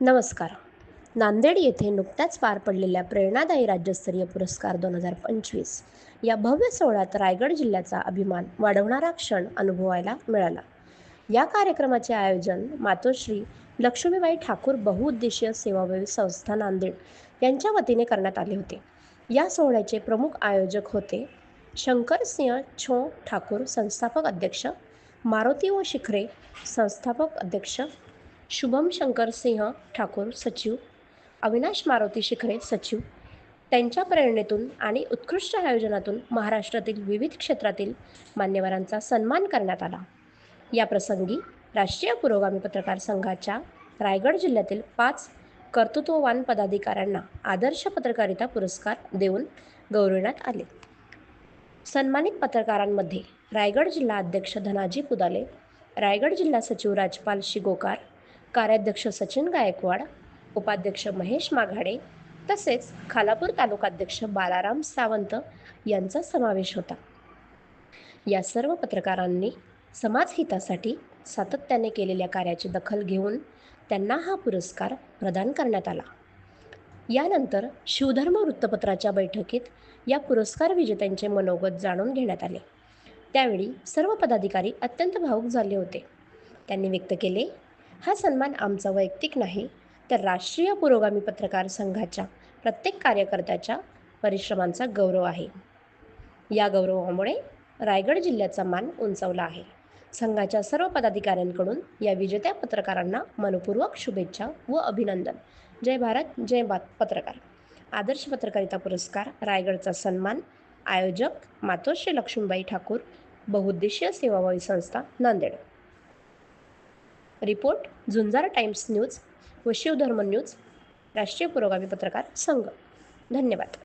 नमस्कार. नांदेड येथे नुकत्याच पार पडलेल्या प्रेरणादायी राज्यस्तरीय पुरस्कार दोन हजार पंचवीस या भव्य सोहळ्यात रायगड जिल्ह्याचा अभिमान वाढवणारा क्षण अनुभवायला मिळाला. या कार्यक्रमाचे आयोजन मातोश्री लक्ष्मीबाई ठाकूर बहुउद्देशीय सेवाभावी संस्था नांदेड यांच्या वतीने करण्यात आले होते. या सोहळ्याचे प्रमुख आयोजक होते शंकरसिंह छो ठाकूर संस्थापक अध्यक्ष मारुती व शिखरे संस्थापक अध्यक्ष शुभम शंकर सिंह ठाकूर सचिव अविनाश मारुती शिखरे सचिव त्यांच्या प्रेरणेतून आणि उत्कृष्ट आयोजनातून महाराष्ट्रातील विविध क्षेत्रातील मान्यवरांचा सन्मान करण्यात आला. या प्रसंगी राष्ट्रीय पुरोगामी पत्रकार संघाच्या रायगड जिल्ह्यातील पाच कर्तृत्ववान पदाधिकाऱ्यांना आदर्श पत्रकारिता पुरस्कार देऊन गौरविण्यात आले. सन्मानित पत्रकारांमध्ये रायगड जिल्हा अध्यक्ष धनाजी पुदाले रायगड जिल्हा सचिव राजपाल शिगोकार कार्याध्यक्ष सचिन गायकवाड उपाध्यक्ष महेश माघाडे तसेच खालापूर तालुकाध्यक्ष बालाराम सावंत यांचा समावेश होता. या सर्व पत्रकारांनी समाजहितासाठी सातत्याने केलेल्या कार्याची दखल घेऊन त्यांना हा पुरस्कार प्रदान करण्यात आला. यानंतर शिवधर्म वृत्तपत्राच्या बैठकीत या पुरस्कार विजेत्यांचे मनोगत जाणून घेण्यात आले. त्यावेळी सर्व पदाधिकारी अत्यंत भावूक झाले होते. त्यांनी व्यक्त केले हा सन्मान आमचा वैयक्तिक नाही तर राष्ट्रीय पुरोगामी पत्रकार संघाच्या प्रत्येक कार्यकर्त्याच्या परिश्रमांचा गौरव आहे. या गौरवामुळे रायगड जिल्ह्याचा मान उंचावला आहे. संघाच्या सर्व पदाधिकाऱ्यांकडून या विजेत्या पत्रकारांना मनपूर्वक शुभेच्छा व अभिनंदन. जय भारत जय बात पत्रकार. आदर्श पत्रकारिता पुरस्कार रायगडचा सन्मान आयोजक मातोश्री लक्ष्मीबाई ठाकूर बहुउद्देशीय सेवाभावी संस्था Nanded. Report Jhunjar times news व शिवधर्म न्यूज राष्ट्रीय पुरोगामी पत्रकार संघ. धन्यवाद.